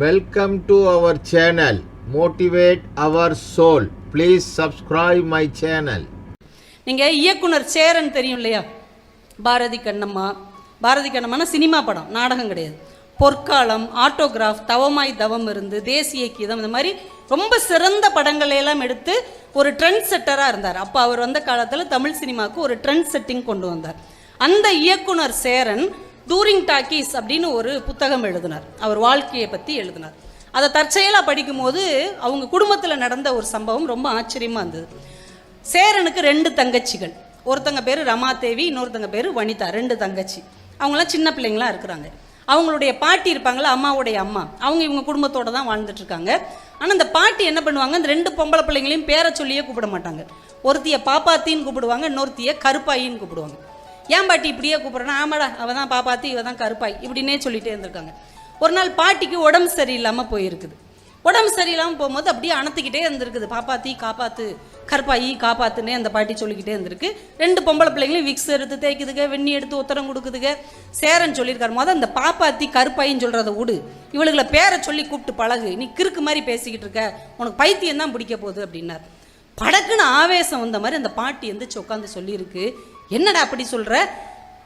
Welcome to our channel motivate our soul please subscribe my channel நீங்கள் இயக்குனர் சேரன் தெரியும் இல்லையா? பாரதி கண்ணம்மா. பாரதி கண்ணம்மானா சினிமா படம் நாடகம் கிடையாது. பொற்காலம் ஆட்டோகிராஃப் தவமாய் தவம் இருந்து தேசிய கீதம் இந்த மாதிரி ரொம்ப சிறந்த படங்களையெல்லாம் எடுத்து ஒரு ட்ரெண்ட் செட்டராக இருந்தார். அப்போ அவர் வந்த காலத்தில் தமிழ் சினிமாவுக்கு ஒரு ட்ரெண்ட் செட்டிங் கொண்டு வந்தார். அந்த இயக்குனர் சேரன் டூரிங் டாக்கீஸ் அப்படின்னு ஒரு புத்தகம் எழுதினார். அவர் வாழ்க்கையை பற்றி எழுதினார். அதை தற்செயலாக படிக்கும்போது அவங்க குடும்பத்தில் நடந்த ஒரு சம்பவம் ரொம்ப ஆச்சரியமாக இருந்தது. சேரனுக்கு ரெண்டு தங்கச்சிகள். ஒருத்தங்க பேர் ரமாதேவி இன்னொருத்தங்க பேர் வனிதா ரெண்டு தங்கச்சி. அவங்களாம் சின்ன பிள்ளைங்களா இருக்கிறாங்க. அவங்களுடைய பாட்டி இருப்பாங்களா அம்மாவுடைய அம்மா. அவங்க இவங்க குடும்பத்தோட தான் வாழ்ந்துட்டுருக்காங்க. ஆனால் அந்த பாட்டி என்ன பண்ணுவாங்க அந்த ரெண்டு பொம்பளை பிள்ளைங்களையும் பேரை சொல்லியே கூப்பிட மாட்டாங்க. ஒருத்தியை பாப்பாத்தின்னு கூப்பிடுவாங்க இன்னொருத்தியை கருப்பாயின்னு கூப்பிடுவாங்க. ஏன் பாட்டி இப்படியே கூப்பிட்றேன்னா ஆமாடா அவள் தான் பாப்பாத்தி இவ தான் கருப்பாய் இப்படின்னே சொல்லிட்டே இருந்திருக்காங்க. ஒரு நாள் பாட்டிக்கு உடம்பு சரியில்லாமல் போயிருக்குது. உடம்பு சரியில்லாமல் போகும்போது அப்படியே அணத்துக்கிட்டே இருந்திருக்குது. பாப்பாத்தி காப்பாத்து கற்பாயி காப்பாத்துன்னே அந்த பாட்டி சொல்லிக்கிட்டே இருந்திருக்கு. ரெண்டு பொம்பளை பிள்ளைங்களும் விக்ஸ் எடுத்து தேய்க்குதுங்க வெண்ணி எடுத்து உத்தரம் கொடுக்குதுங்க சேரன் சொல்லியிருக்காரு. மொதல் அந்த பாப்பாத்தி கருப்பாயின்னு சொல்கிறத விடு. இவளுகளை பேரை சொல்லி கூப்பிட்டு பழகு. நீ கிறுக்கு மாதிரி பேசிக்கிட்டு இருக்க. உனக்கு பைத்தியம் தான் பிடிக்க போகுது அப்படின்னார். படக்குன்னு ஆவேசம் வந்த மாதிரி அந்த பாட்டி எந்திரிச்சு உட்காந்து சொல்லியிருக்கு. என்னடா அப்படி சொல்கிற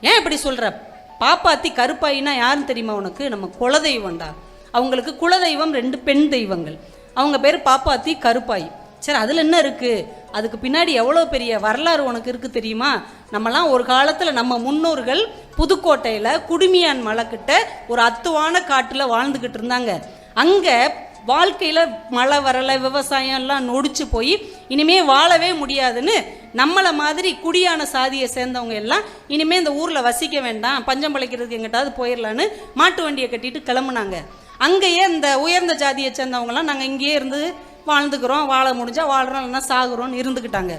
ஏன் இப்படி சொல்கிற பாப்பாத்தி கருப்பாயினா யாருன்னு தெரியுமா உனக்கு? நம்ம குலதெய்வம்டா. அவங்களுக்கு குலதெய்வம் ரெண்டு பெண் தெய்வங்கள். அவங்க பேர் பாப்பாத்தி கருப்பாய். சரி அதில் என்ன இருக்குது அதுக்கு பின்னாடி எவ்வளோ பெரிய வரலாறு உனக்கு இருக்குது தெரியுமா? நம்மலாம் ஒரு காலத்தில் நம்ம முன்னோர்கள் புதுக்கோட்டையில் குடுமியான் மலைக்கிட்ட ஒரு அத்துவான காட்டில் வாழ்ந்துக்கிட்டு இருந்தாங்க. அங்கே வாழ்க்கையில் மழை வரலை விவசாயம் எல்லாம் நொடிச்சு போய் இனிமே வாழவே முடியாதுன்னு நம்மளை மாதிரி குடியான சாதியை சேர்ந்தவங்க எல்லாம் இனிமேல் இந்த ஊரில் வசிக்க வேண்டாம் பஞ்சம் பிழைக்கிறதுக்கு எங்கிட்டாவது போயிடலான்னு மாட்டு வண்டியை கட்டிட்டு கிளம்புனாங்க. அங்கேயே இந்த உயர்ந்த ஜாதியை சேர்ந்தவங்கலாம் நாங்கள் இங்கேயே இருந்து வாழ்ந்துக்கிறோம் வாழ முடிஞ்சால் வாழ்கிறோம் இல்லைன்னா சாகுறோம்னு இருந்துக்கிட்டாங்க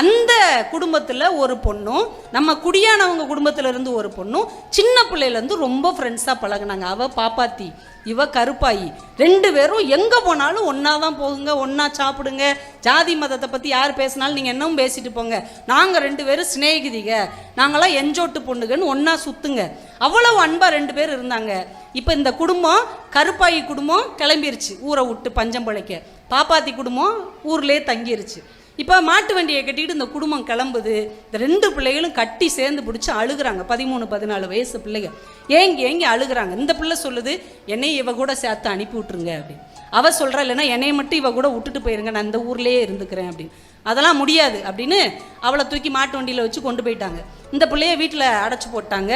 அந்த குடும்பத்தில் ஒரு பொண்ணும் நம்ம குடியானவங்க குடும்பத்தில் இருந்து ஒரு பொண்ணும் சின்ன பிள்ளையிலேருந்து ரொம்ப ஃப்ரெண்ட்ஸாக பழகினாங்க. அவள் பாப்பாத்தி இவ கருப்பாயி. ரெண்டு பேரும் எங்கே போனாலும் ஒன்றா தான் போகுங்க ஒன்றா சாப்பிடுங்க. ஜாதி மதத்தை பற்றி யார் பேசினாலும் நீங்கள் என்னவும் பேசிட்டு போங்க. நாங்கள் ரெண்டு பேரும் சிநேகிதிக. நாங்களாம் எஞ்சோட்டு பொண்ணுங்கன்னு ஒன்றா சுற்றுங்க அவ்வளவு அன்பாக ரெண்டு பேர் இருந்தாங்க. இப்போ இந்த குடும்பம் கருப்பாயி குடும்பம் கிளம்பிருச்சு. ஊரை விட்டு பஞ்சம் பிழைக்க. பாப்பாத்தி குடும்பம் ஊர்லேயே தங்கிருச்சு. இப்போ மாட்டு வண்டியை கட்டிட்டு இந்த குடும்பம் கிளம்புது. இந்த ரெண்டு பிள்ளைகளும் கட்டி சேர்ந்து பிடிச்சி அழுகுறாங்க. பதிமூணு பதினாலு வயசு பிள்ளைங்க. ஏங்கி ஏங்கி அழுகுறாங்க. இந்த பிள்ளை சொல்லுது என்னை இவ கூட சேர்த்து அனுப்பி விட்டுருங்க அப்படின்னு. அவ சொல்கிறா இல்லைன்னா என்னையை மட்டும் இவ கூட விட்டுட்டு போயிருங்க. நான் இந்த ஊர்லேயே இருந்துக்கிறேன் அப்படின்னு. அதெல்லாம் முடியாது அப்படின்னு அவளை தூக்கி மாட்டு வண்டியில் வச்சு கொண்டு போயிட்டாங்க. இந்த பிள்ளைய வீட்டில் அடைச்சி போட்டாங்க.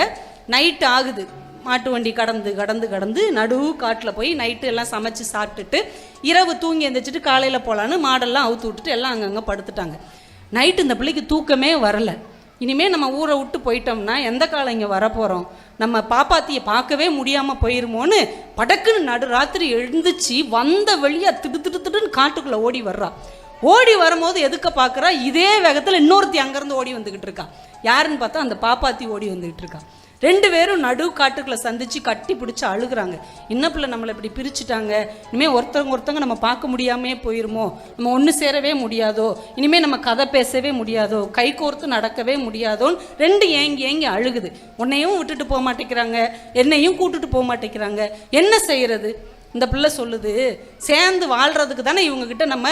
நைட்டு ஆகுது. மாட்டு வண்டி கடந்து கடந்து கடந்து நடு காட்டில் போய் நைட்டு எல்லாம் சமைச்சு சாப்பிட்டுட்டு இரவு தூங்கி எழுந்திரிச்சிட்டு காலையில் போகலான்னு மாடெல்லாம் அவுத்து விட்டுட்டு எல்லாம் அங்கங்கே படுத்துட்டாங்க. நைட்டு இந்த பிள்ளைக்கு தூக்கமே வரலை. இனிமேல் நம்ம ஊரை விட்டு போயிட்டோம்னா எந்த காலம் இங்கே வரப்போகிறோம் நம்ம பாப்பாத்தியை பார்க்கவே முடியாமல் போயிருமோன்னு படக்குன்னு நடு ராத்திரி எழுந்துச்சு வந்த வழியாக திடு திடு திடுன்னு காட்டுக்குள்ளே ஓடி வர்றா. ஓடி வரும்போது எதுக்க பார்க்குறா இதே வேகத்தில் இன்னொருத்தி அங்கேருந்து ஓடி வந்துக்கிட்டு இருக்கா. யாருன்னு பார்த்தா அந்த பாப்பாத்தி ஓடி வந்துக்கிட்டு இருக்கா. ரெண்டு பேரும் நடு காட்டுக்குள்ளே சந்திச்சு கட்டி பிடிச்சி அழுகுறாங்க. என்ன பிள்ளை நம்மளை இப்படி பிரிச்சுட்டாங்க. இனிமேல் ஒருத்தவங்க ஒருத்தவங்க நம்ம பார்க்க முடியாமே போயிருமோ? நம்ம ஒன்று சேரவே முடியாதோ? இனிமேல் நம்ம கதை பேசவே முடியாதோ? கை கோர்த்து நடக்கவே முடியாதோன்னு ரெண்டு ஏங்கி ஏங்கி அழுகுது. உன்னையும் விட்டுட்டு போக மாட்டேங்கிறாங்க. என்னையும் கூட்டுட்டு போக மாட்டேங்கிறாங்க. என்ன செய்யறது? இந்த பிள்ளை சொல்லுது சேர்ந்து வாழ்கிறதுக்கு தானே இவங்கக்கிட்ட நம்ம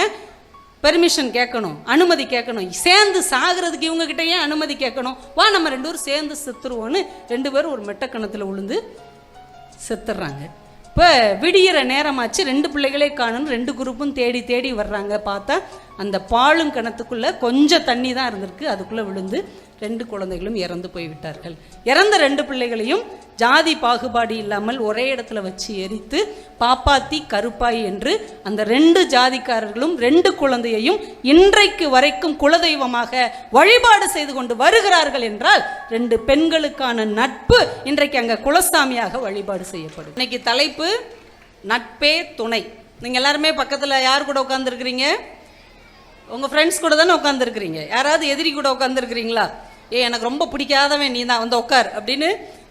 பெர்மிஷன் கேட்கணும் அனுமதி கேட்கணும். சேர்ந்து சாகிறதுக்கு இவங்ககிட்ட ஏன் அனுமதி கேட்கணும்? வா நம்ம ரெண்டு பேரும் சேர்ந்து செத்துருவோன்னு ரெண்டு பேரும் ஒரு மெட்டக்கணத்தில் விழுந்து செத்துடுறாங்க இப்போ விடியிற நேரமாச்சு ரெண்டு பிள்ளைகளே காணும்னு ரெண்டு குரூப்பும் தேடி தேடி வர்றாங்க. பார்த்தா அந்த பாலும் கிணத்துக்குள்ளே கொஞ்சம் தண்ணி தான் இருந்திருக்கு. அதுக்குள்ளே விழுந்து ரெண்டு குழந்தைகளும் இறந்து போய்விட்டார்கள் இறந்த ரெண்டு பிள்ளைகளையும் ஜாதி பாகுபாடு இல்லாமல் ஒரே இடத்துல வச்சு எரித்து பாப்பாத்தி கருப்பாய் என்று அந்த ரெண்டு ஜாதிக்காரர்களும் ரெண்டு குழந்தையையும் இன்றைக்கு வரைக்கும் குலதெய்வமாக வழிபாடு செய்து கொண்டு வருகிறார்கள் என்றால் ரெண்டு பெண்களுக்கான நட்பு இன்றைக்கு அங்கே குலசாமியாக வழிபாடு செய்யப்படும். இன்னைக்கு தலைப்பு நட்பே துணை. நீங்கள் எல்லாருமே பக்கத்தில் யார் கூட உட்காந்துருக்கிறீங்க உங்கள் ஃப்ரெண்ட்ஸ் கூட தானே உட்காந்துருக்குறீங்க யாராவது எதிரி கூட உட்காந்துருக்குறீங்களா ஏ எனக்கு ரொம்ப பிடிக்காதவன் நீ தான் வந்து உட்கார் அப்படின்னு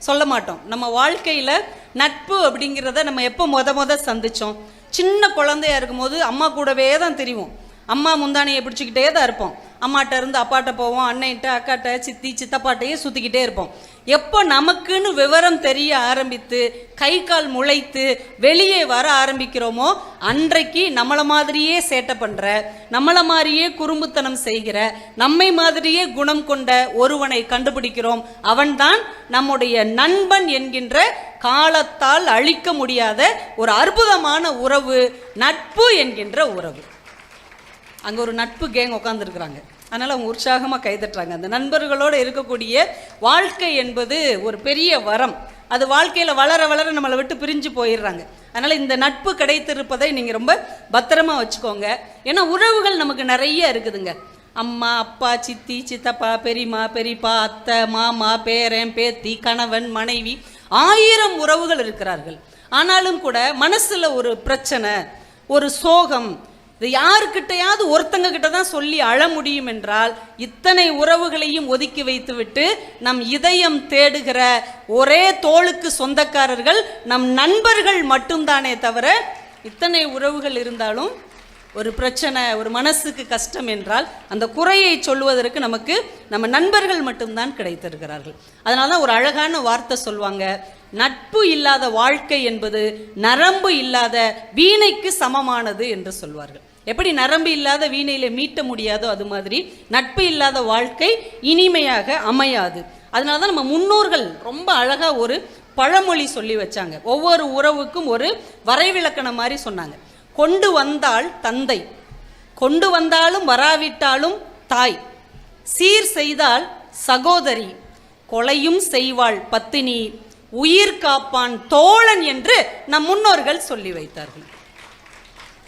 சொல்ல மாட்டோம். நம்ம வாழ்க்கையில் நட்பு அப்படிங்கிறத நம்ம எப்போ மொத மொத சந்தித்தோம் சின்ன குழந்தையா இருக்கும்போது அம்மா கூடவே தான் தெரியும் அம்மா முந்தானையை பிடிச்சிக்கிட்டே தான் இருப்போம். அம்மாட்ட இருந்து அப்பாட்ட போவோம் அண்ணன்ட்ட அக்காட்ட சித்தி சித்தப்பாட்டையே சுற்றிக்கிட்டே இருப்போம். எப்போ நமக்குன்னு விவரம் தெரிய ஆரம்பித்து கை கால் முளைத்து வெளியே வர ஆரம்பிக்கிறோமோ அன்றைக்கு நம்மளை மாதிரியே சேட்டை பண்ணுற நம்மளை மாதிரியே குறும்புத்தனம் செய்கிற நம்மை மாதிரியே குணம் கொண்ட ஒருவனை கண்டுபிடிக்கிறோம். அவன்தான் நம்முடைய நண்பன் என்கின்ற காலத்தால் அழிக்க முடியாத ஒரு அற்புதமான உறவு நட்பு என்கின்ற உறவு. அங்கே ஒரு நட்பு கேங் உட்காந்துருக்குறாங்க அதனால் அவங்க உற்சாகமாக கைதட்டுறாங்க. அந்த நண்பர்களோடு இருக்கக்கூடிய வாழ்க்கை என்பது ஒரு பெரிய வரம். அது வாழ்க்கையில் வளர வளர நம்மளை விட்டு பிரிஞ்சு போயிடுறாங்க. அதனால் இந்த நட்பு கிடைத்திருப்பதை நீங்கள் ரொம்ப பத்திரமா வச்சுக்கோங்க. ஏன்னா உறவுகள் நமக்கு நிறைய இருக்குதுங்க. அம்மா அப்பா சித்தி சித்தப்பா பெரியம்மா பெரியப்பா அத்தை மாமா பேரன் பேத்தி கணவன் மனைவி ஆயிரம் உறவுகள் இருக்கிறார்கள். ஆனாலும் கூட மனசில் ஒரு பிரச்சனை ஒரு சோகம் இது யாருக்கிட்டையாவது ஒருத்தங்க கிட்ட தான் சொல்லி அழ முடியும் என்றால் இத்தனை உறவுகளையும் ஒதுக்கி வைத்துவிட்டு நம் இதயம் தேடுகிற ஒரே தோளுக்கு சொந்தக்காரர்கள் நம் நண்பர்கள் மட்டும்தானே தவிர இத்தனை உறவுகள் இருந்தாலும் ஒரு பிரச்சனை ஒரு மனசுக்கு கஷ்டம் என்றால் அந்த குறையை சொல்வதற்கு நமக்கு நம்ம நண்பர்கள் மட்டும்தான் கிடைத்திருக்கிறார்கள். அதனால தான் ஒரு அழகான வார்த்தை சொல்லுவாங்க நட்பு இல்லாத வாழ்க்கை என்பது நரம்பு இல்லாத வீணைக்கு சமமானது என்று சொல்வார்கள். எப்படி நரம்பு இல்லாத வீணையில மீட்ட முடியாதோ அது மாதிரி நட்பு இல்லாத வாழ்க்கை இனிமையாக அமையாது. அதனால தான் நம்ம முன்னோர்கள் ரொம்ப அழகாக ஒரு பழமொழி சொல்லி வச்சாங்க. ஒவ்வொரு உறவுக்கும் ஒரு வரைவிலக்கணம் மாதிரி சொன்னாங்க. கொண்டு வந்தால் தந்தை கொண்டு வந்தாலும் வராவிட்டாலும் தாய் சீர் செய்தால் சகோதரி கொலையும் செய்வாள் பத்தினி உயிர் காப்பான் தோழன் என்று நம் முன்னோர்கள் சொல்லி வைத்தார்கள்.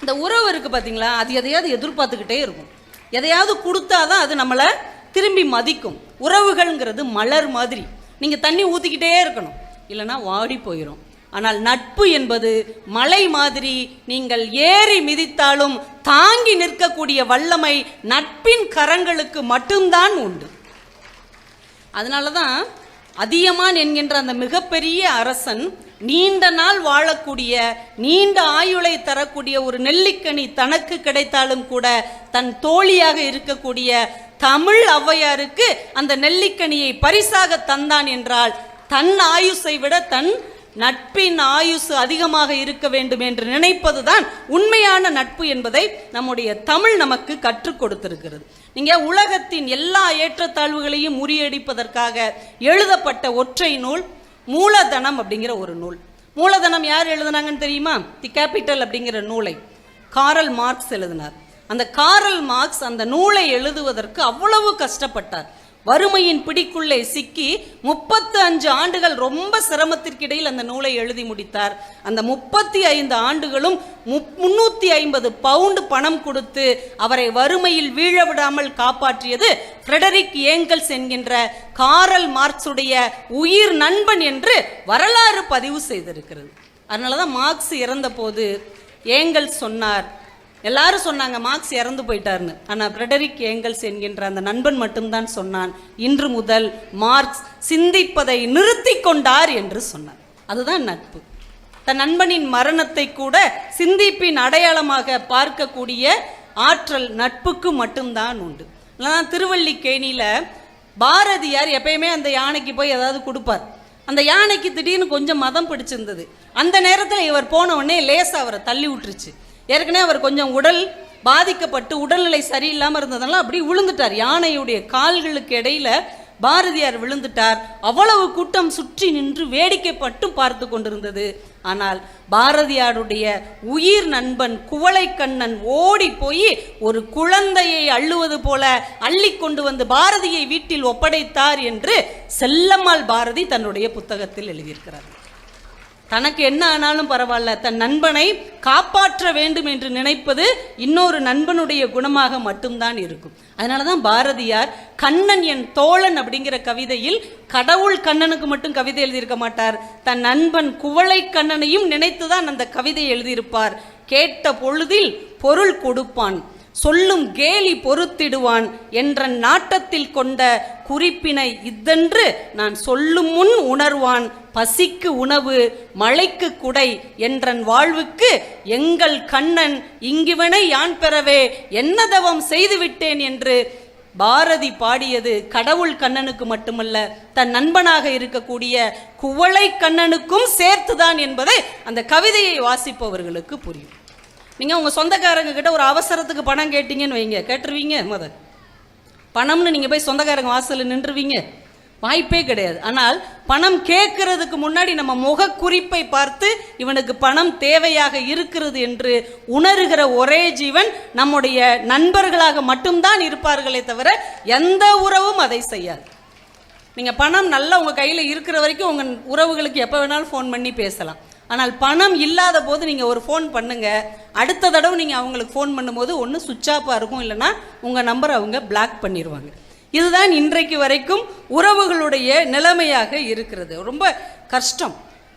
இந்த உறவு இருக்கு பார்த்தீங்களா அது எதையாவது எதிர்பார்த்துக்கிட்டே இருக்கும். எதையாவது கொடுத்தாதான் அது நம்மளை திரும்பி மதிக்கும். உறவுகள்ங்கிறது மலர் மாதிரி. நீங்கள் தண்ணி ஊற்றிக்கிட்டே இருக்கணும். இல்லைன்னா வாடி போயிடும் ஆனால் நட்பு என்பது மலை மாதிரி நீங்கள் ஏறி மிதித்தாலும் தாங்கி நிற்கக்கூடிய வல்லமை நட்பின் கரங்களுக்கு மட்டும்தான் உண்டு. அதனால தான் அதியமான் என்கின்ற அந்த மிகப்பெரிய அரசன் நீண்ட நாள் வாழக்கூடிய நீண்ட ஆயுளை தரக்கூடிய ஒரு நெல்லிக்கனி தனக்கு கிடைத்தாலும் கூட தன் தோழியாக இருக்கக்கூடிய தமிழ் ஔவையாருக்கு அந்த நெல்லிக்கனியை பரிசாக தந்தான் என்றால் தன் ஆயுசை விட தன் நட்பின் ஆயுசு அதிகமாக இருக்க வேண்டும் என்று நினைப்பதுதான் உண்மையான நட்பு என்பதை நம்முடைய தமிழ் நமக்கு கற்றுக் கொடுத்திருக்கிறது. நீங்க உலகத்தின் எல்லா ஏற்றத்தாழ்வுகளையும் முறியடிப்பதற்காக எழுதப்பட்ட ஒற்றை நூல் மூலதனம் அப்படிங்கிற ஒரு நூல். மூலதனம் யார் எழுதுனாங்கன்னு தெரியுமா? தி கேபிட்டல் அப்படிங்கிற நூலை. காரல் மார்க்ஸ் எழுதினார். அந்த காரல் மார்க்ஸ் அந்த நூலை எழுதுவதற்கு அவ்வளவு கஷ்டப்பட்டார். வறுமையின் பிடிக்குள்ளே சிக்கி முப்பத்து அஞ்சு ஆண்டுகள் ரொம்ப சிரமத்திற்கிடையில் அந்த நூலை எழுதி முடித்தார். அந்த முப்பத்தி ஐந்து ஆண்டுகளும் முப்- முன்னூத்தி ஐம்பது பவுண்டு பணம் கொடுத்து அவரை வறுமையில் வீழ விடாமல் காப்பாற்றியது ஃப்ரெடரிக் ஏங்கல்ஸ் என்கின்ற காரல் மார்க்ஸுடைய உயிர் நண்பன் என்று வரலாறு பதிவு செய்திருக்கிறது. அதனால தான் மார்க்ஸ் இறந்தபோது ஏங்கல்ஸ் சொன்னார் எல்லாரும் சொன்னாங்க மார்க்ஸ் இறந்து போயிட்டார்னு ஆனால் ஃப்ரெடரிக் ஏங்கல்ஸ் என்கின்ற அந்த நண்பன் மட்டும்தான் சொன்னான் இன்று முதல் மார்க்ஸ் சிந்திப்பதை நிறுத்தி கொண்டார் என்று சொன்னார். அதுதான் நட்பு. தன் நண்பனின் மரணத்தை கூட சிந்திப்பின் அடையாளமாக பார்க்கக்கூடிய ஆற்றல் நட்புக்கு மட்டும்தான் உண்டு. நான் திருவள்ளிக்கேணியில் பாரதியார் எப்பயுமே அந்த யானைக்கு போய் ஏதாவது கொடுப்பார். அந்த யானைக்கு திடீர்னு கொஞ்சம் மதம் பிடிச்சிருந்தது. அந்த நேரத்தில் இவர் போன உடனே லேசாக அவரை தள்ளி விட்டுருச்சு. ஏற்கனவே அவர் கொஞ்சம் உடல் பாதிக்கப்பட்டு உடல்நிலை சரியில்லாமல் இருந்ததெல்லாம் அப்படி விழுந்துட்டார். யானையுடைய கால்களுக்கு இடையில பாரதியார் விழுந்துட்டார். அவ்வளவு கூட்டம் சுற்றி நின்று வேடிக்கைப்பட்டு பார்த்து கொண்டிருந்தது. ஆனால் பாரதியாருடைய உயிர் நண்பன் குவளைக்கண்ணன் ஓடி போய் ஒரு குழந்தையை அள்ளுவது போல அள்ளி கொண்டு வந்து பாரதியை வீட்டில் ஒப்படைத்தார் என்று செல்லம்மாள் பாரதி தன்னுடைய புத்தகத்தில் எழுதியிருக்கிறார். தனக்கு என்ன ஆனாலும் பரவாயில்ல. தன் நண்பனை காப்பாற்ற வேண்டும் என்று நினைப்பது இன்னொரு நண்பனுடைய குணமாக மட்டும்தான் இருக்கும். அதனால தான் பாரதியார் கண்ணன் என் தோழன் அப்படிங்கிற கவிதையில் கடவுள் கண்ணனுக்கு மட்டும் கவிதை எழுதியிருக்க மாட்டார். தன் நண்பன் குவளை கண்ணனையும் நினைத்துதான் அந்த கவிதை எழுதியிருப்பார். கேட்ட பொழுதில் பொருள் கொடுப்பான். சொல்லும் கேலி பொறுத்திடுவான் என்ற நாட்டத்தில் கொண்ட குறிப்பினை இத்தென்று நான் சொல்லும் முன் உணர்வான். பசிக்கு உணவு மழைக்கு குடை என்றன் வாழ்வுக்கு எங்கள் கண்ணன் இங்கிவனை யான் பெறவே? என்ன தவம் செய்துவிட்டேன் என்று பாரதி பாடியது கடவுள் கண்ணனுக்கு மட்டுமல்ல தன் நண்பனாக இருக்கக்கூடிய குவளை கண்ணனுக்கும் சேர்த்துதான் என்பதை அந்த கவிதையை வாசிப்பவர்களுக்கு புரியும். நீங்கள் உங்கள் சொந்தக்காரங்க கிட்ட ஒரு அவசரத்துக்கு பணம் கேட்டீங்கன்னு வைங்க. கேட்டுருவீங்க முத. பணம்னு நீங்கள் போய் சொந்தக்காரங்க வாசலில் நின்றுவீங்க வாய்ப்பே கிடையாது. ஆனால் பணம் கேட்கறதுக்கு முன்னாடி நம்ம முகக்குறிப்பை பார்த்து இவனுக்கு பணம் தேவையாக இருக்கிறது என்று உணர்கிற ஒரே ஜீவன் நம்முடைய நண்பர்களாக மட்டும்தான் இருப்பார்களே தவிர எந்த உறவும் அதை செய்யாது. நீங்கள் பணம் நல்லா உங்கள் கையில் இருக்கிற வரைக்கும் உங்கள் உறவுகளுக்கு எப்போ வேணாலும் ஃபோன் பண்ணி பேசலாம். ஆனால் பணம் இல்லாத போது நீங்கள் ஒரு ஃபோன் பண்ணுங்கள் அடுத்த தடவை நீங்கள் அவங்களுக்கு ஃபோன் பண்ணும்போது ஒன்று சுவிட்ச் ஆஃபாக இருக்கும் இல்லைன்னா உங்கள் நம்பர் அவங்க பிளாக் பண்ணிடுவாங்க இதுதான் இன்றைக்கு வரைக்கும் உறவுகளுடைய நிலைமையாக இருக்கிறது. ரொம்ப கஷ்டம்.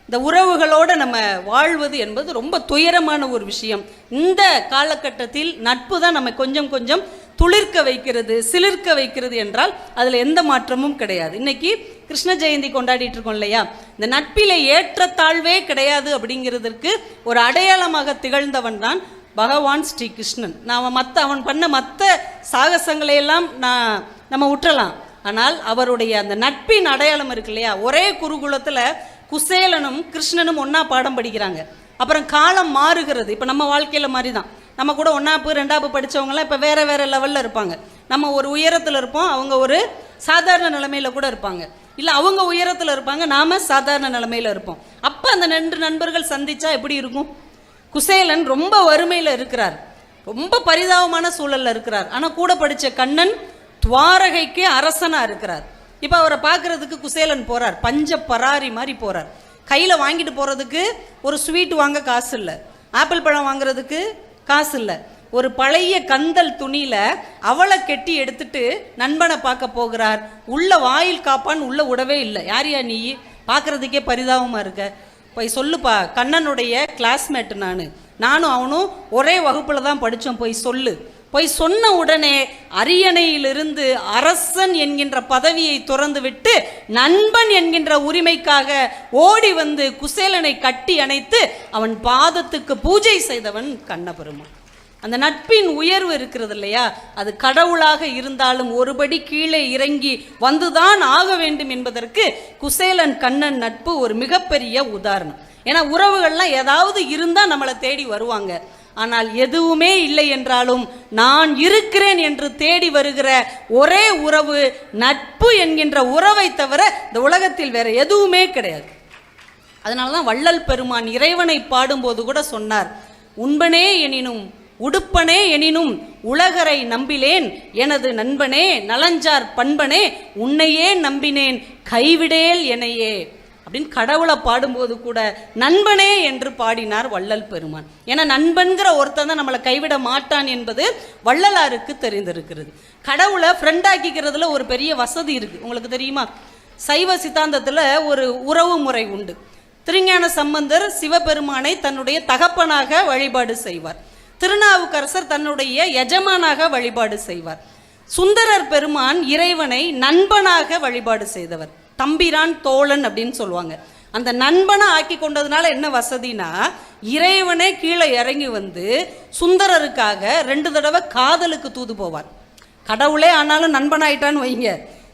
இந்த உறவுகளோடு நம்ம வாழ்வது என்பது ரொம்ப துயரமான ஒரு விஷயம். இந்த காலகட்டத்தில் நட்பு தான் நம்ம கொஞ்சம் கொஞ்சம் துளிர்க்க வைக்கிறது சிலிர்க்க வைக்கிறது என்றால் அதில் எந்த மாற்றமும் கிடையாது. இன்னைக்கு கிருஷ்ண ஜெயந்தி கொண்டாடிட்டு இருக்கோம் இல்லையா? இந்த நட்பிலே ஏற்றத்தாழ்வே கிடையாது அப்படிங்கிறதுக்கு ஒரு அடையாளமாக திகழ்ந்தவன் தான் பகவான் ஸ்ரீ கிருஷ்ணன் நான் மற்ற அவன் பண்ண மற்ற சாகசங்களை எல்லாம் நான் நம்ம விட்டலாம் ஆனால் அவருடைய அந்த நட்பின் அடையாளம் இருக்கு இல்லையா? ஒரே குருகுலத்தில் குசேலனும் கிருஷ்ணனும் ஒன்றா பாடம் படிக்கிறாங்க. அப்புறம் காலம் மாறுகிறது. இப்போ நம்ம வாழ்க்கையில் மாதிரி தான் நம்ம கூட ஒன்றாப்பு ரெண்டாப்பு படித்தவங்களாம் இப்போ வேறு வேறு லெவலில் இருப்பாங்க. நம்ம ஒரு உயரத்தில் இருப்போம் அவங்க ஒரு சாதாரண நிலைமையில் கூட இருப்பாங்க. இல்லை அவங்க உயரத்தில் இருப்பாங்க நாம சாதாரண நிலமையில் இருப்போம். அப்போ அந்த ரெண்டு நண்பர்கள் சந்தித்தா எப்படி இருக்கும்? குசேலன் ரொம்ப வறுமையில் இருக்கிறார். ரொம்ப பரிதாபமான சூழலில் இருக்கிறார். ஆனால் கூட படித்த கண்ணன் துவாரகைக்கு அரசனாக இருக்கிறார். இப்போ அவரை பார்க்குறதுக்கு குசேலன் போகிறார் பஞ்ச பராரி மாதிரி போகிறார் கையில் வாங்கிட்டு போகிறதுக்கு ஒரு ஸ்வீட் வாங்க காசு இல்லை. ஆப்பிள் பழம் வாங்குறதுக்கு காசு இல்லை. ஒரு பழைய கந்தல் துணியில அவளை கெட்டி எடுத்துட்டு நண்பனை பார்க்க போகிறார். உள்ள வாயில் காப்பான் உள்ள விடவே இல்லை. யார் யா நீ? பார்க்கறதுக்கே பரிதாபமா இருக்க. போய் சொல்லுப்பா கண்ணனுடைய கிளாஸ்மேட் நான். நானும் அவனும் ஒரே வகுப்புல தான் படித்தோம் போய் சொல்லு. போய் சொன்ன உடனே அரியணையிலிருந்து அரசன் என்கின்ற பதவியை துறந்து விட்டு நண்பன் என்கின்ற உரிமைக்காக ஓடி வந்து குசேலனை கட்டி அணைத்து அவன் பாதத்துக்கு பூஜை செய்தவன் கண்ணபெருமான். அந்த நட்பின் உயர்வு இருக்கிறது இல்லையா? அது கடவுளாக இருந்தாலும் ஒருபடி கீழே இறங்கி வந்துதான் ஆக வேண்டும் என்பதற்கு குசேலன் கண்ணன் நட்பு ஒரு மிகப்பெரிய உதாரணம். ஏன்னா உறவுகள்லாம் ஏதாவது இருந்தால் நம்மளை தேடி வருவாங்க. ஆனால் எதுவுமே இல்லை என்றாலும் நான் இருக்கிறேன் என்று தேடி வருகிற ஒரே உறவு நட்பு என்கின்ற உறவை தவிர இந்த உலகத்தில் வேற எதுவுமே கிடையாது. அதனால தான் வள்ளல் பெருமான் இறைவனை பாடும்போது கூட சொன்னார் உண்பனே எனினும் உடுப்பனே எனினும் உலகரை நம்பிலேன். எனது நண்பனே நலஞ்சார் பண்பனே உன்னையே நம்பினேன். கைவிடேல் எனையே அப்படின்னு கடவுளை பாடும்போது கூட நண்பனே என்று பாடினார் வள்ளல் பெருமான். ஏன்னா நண்பன்கிற ஒருத்தன் தான் நம்மளை கைவிட மாட்டான் என்பது வள்ளலாருக்கு தெரிந்திருக்கிறது. கடவுளை ஃப்ரெண்டாக்கிக்கிறதுல ஒரு பெரிய வசதி இருக்கு. உங்களுக்கு தெரியுமா? சைவ சித்தாந்தத்தில் ஒரு உறவு முறை உண்டு. திருஞான சம்பந்தர் சிவபெருமானை தன்னுடைய தகப்பனாக வழிபாடு செய்வார். திருநாவுக்கரசர் தன்னுடைய எஜமானாக வழிபாடு செய்வார். சுந்தரர் பெருமான் இறைவனை நண்பனாக வழிபாடு செய்தவர். தம்பிரான் தோழன் அப்படின்னு சொல்லுவாங்க. அந்த நண்பனை ஆக்கி கொண்டதுனால என்ன வசதினா இறைவனே கீழே இறங்கி வந்து சுந்தரருக்காக ரெண்டு தடவை காதலுக்கு தூது போவார் கடவுளே ஆனாலும் நண்பனாயிட்டான்னு வைங்க.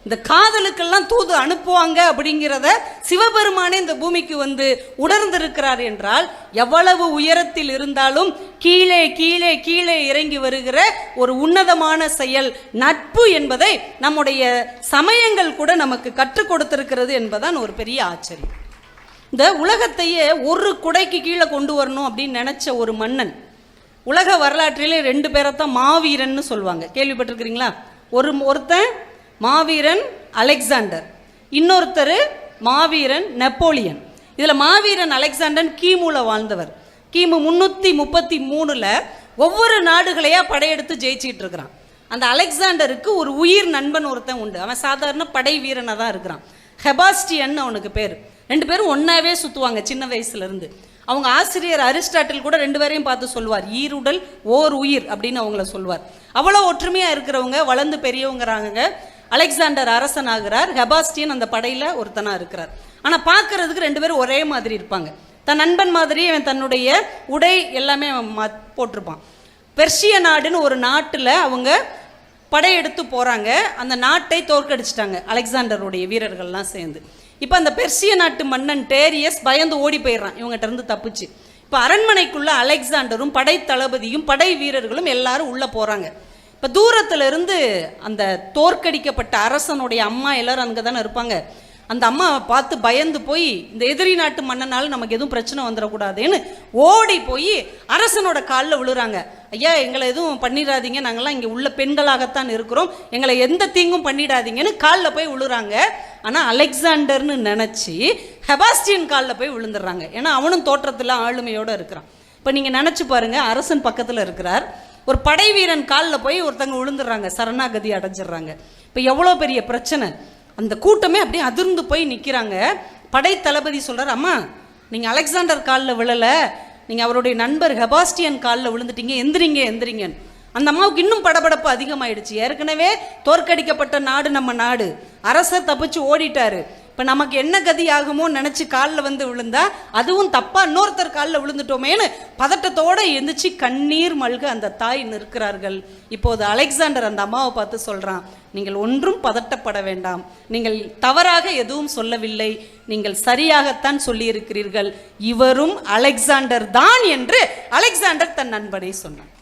இந்த காதலுக்கெல்லாம் தூது அனுப்புவாங்க அப்படிங்கிறத சிவபெருமானே இந்த பூமிக்கு வந்து உணர்ந்திருக்கிறார் என்றால் எவ்வளவு உயரத்தில் இருந்தாலும் கீழே கீழே கீழே இறங்கி வருகிற ஒரு உன்னதமான செயல் நட்பு என்பதை நம்முடைய சமயங்கள் கூட நமக்கு கற்றுக் கொடுத்திருக்கிறது என்பதான் ஒரு பெரிய ஆச்சரியம். இந்த உலகத்தையே ஒரு குடைக்கு கீழே கொண்டு வரணும் அப்படின்னு நினைச்ச ஒரு மன்னன் உலக வரலாற்றிலே ரெண்டு பேரைத்தான் மாவீரன்னு சொல்லுவாங்க. கேள்விப்பட்டிருக்கிறீங்களா? ஒரு ஒருத்தன் மாவீரன் அலெக்சாண்டர். இன்னொருத்தர் மாவீரன் நெப்போலியன். இதில் மாவீரன் அலெக்சாண்டர் கிமுவில் வாழ்ந்தவர். கிமு முந்நூற்றி முப்பத்தி மூணில் ஒவ்வொரு நாடுகளையாக படையெடுத்து ஜெயிச்சிட்டு இருக்கிறான். அந்த அலெக்சாண்டருக்கு ஒரு உயிர் நண்பன் ஒருத்தன் உண்டு. அவன் சாதாரண படை வீரனாக தான் இருக்கிறான். ஹெபாஸ்டியன் அவனுக்கு பேர். ரெண்டு பேரும் ஒன்றாவே சுற்றுவாங்க சின்ன வயசுலேருந்து அவங்க ஆசிரியர் அரிஸ்டாட்டில் கூட ரெண்டு பேரையும் பார்த்து சொல்லுவார். ஈருடல் ஓர் உயிர் அப்படின்னு அவங்கள சொல்லுவார். அவ்வளோ ஒற்றுமையாக இருக்கிறவங்க வளர்ந்து பெரியவங்கிறாங்க அலெக்சாண்டர் அரசன் ஆகிறார் ஹெபாஸ்டியன் அந்த படையில் ஒருத்தனாக இருக்கிறார். ஆனால் பார்க்கறதுக்கு ரெண்டு பேரும் ஒரே மாதிரி இருப்பாங்க. தன் நண்பன் மாதிரி அவன் தன்னுடைய உடை எல்லாமே அவன் மா- போட்டிருப்பான். பெர்ஷிய நாடுன்னு ஒரு நாட்டில் அவங்க படையெடுத்து போகிறாங்க அந்த நாட்டை தோற்கடிச்சிட்டாங்க அலெக்சாண்டருடைய வீரர்கள்லாம் சேர்ந்து. இப்போ அந்த பெர்சிய நாட்டு மன்னன் டேரியஸ் பயந்து ஓடி போயிடுறான். இவங்ககிட்ட இருந்து தப்பிச்சு. இப்போ அரண்மனைக்குள்ள அலெக்சாண்டரும் படை தளபதியும் படை வீரர்களும் எல்லாரும் உள்ளே போகிறாங்க இப்போ தூரத்தில் இருந்து அந்த தோற்கடிக்கப்பட்ட அரசனுடைய அம்மா எல்லாரும் அங்கே தானே இருப்பாங்க. அந்த அம்மாவை பார்த்து பயந்து போய் இந்த எதிரி நாட்டு மன்னனால் நமக்கு எதுவும் பிரச்சனை வந்துடக்கூடாதுன்னு ஓடி போய் அரசனோட காலில் விழுறாங்க. ஐயா எங்களை எதுவும் பண்ணிடாதீங்க. நாங்கள்லாம் இங்கே உள்ள பெண்களாகத்தான் இருக்கிறோம். எங்களை எந்த தீங்கும் பண்ணிடாதீங்கன்னு காலில் போய் விழுறாங்க. ஆனால் அலெக்சாண்டர்னு நினச்சி ஹெபாஸ்டியன் காலில் போய் விழுந்துடுறாங்க. ஏன்னா அவனும் தோற்றத்தில் ஆளுமையோடு இருக்கிறான். இப்போ நீங்கள் நினச்சி பாருங்கள் அரசன் பக்கத்தில் இருக்கிறார். ஒரு படை வீரன் காலில் போய் ஒருத்தங்க விழுந்துடுறாங்க சரணாகதி அடைஞ்சிடுறாங்க. இப்போ எவ்வளோ பெரிய பிரச்சனை. அந்த கூட்டமே அப்படியே அதிர்ந்து போய் நிற்கிறாங்க படை தளபதி சொல்கிறார் அம்மா நீங்கள் அலெக்சாண்டர் காலில் விழலை. நீங்கள் அவருடைய நண்பர் ஹெபாஸ்டியன் காலில் விழுந்துட்டீங்க. எந்திரிங்க எந்திரிங்கன்னு. அந்த அம்மாவுக்கு இன்னும் படபடப்பு அதிகமாயிடுச்சு. ஏற்கனவே தோற்கடிக்கப்பட்ட நாடு நம்ம நாடு. அரசர் தப்பிச்சு ஓடிட்டாரு. இப்போ நமக்கு என்ன கதி ஆகுமோ நினச்சி காலில் வந்து விழுந்தா அதுவும் தப்பாக இன்னொருத்தர் காலில் விழுந்துட்டோமேன்னு பதட்டத்தோட எந்திரிச்சு கண்ணீர் மல்க அந்த தாய் நிற்கிறார்கள். இப்போது அலெக்சாண்டர் அந்த அம்மாவை பார்த்து சொல்கிறான் நீங்கள் ஒன்றும் பதட்டப்பட வேண்டாம். நீங்கள் தவறாக எதுவும் சொல்லவில்லை. நீங்கள் சரியாகத்தான் சொல்லியிருக்கிறீர்கள். இவரும் அலெக்சாண்டர் தான் என்று அலெக்சாண்டர் தன் நண்பனை சொன்னான்.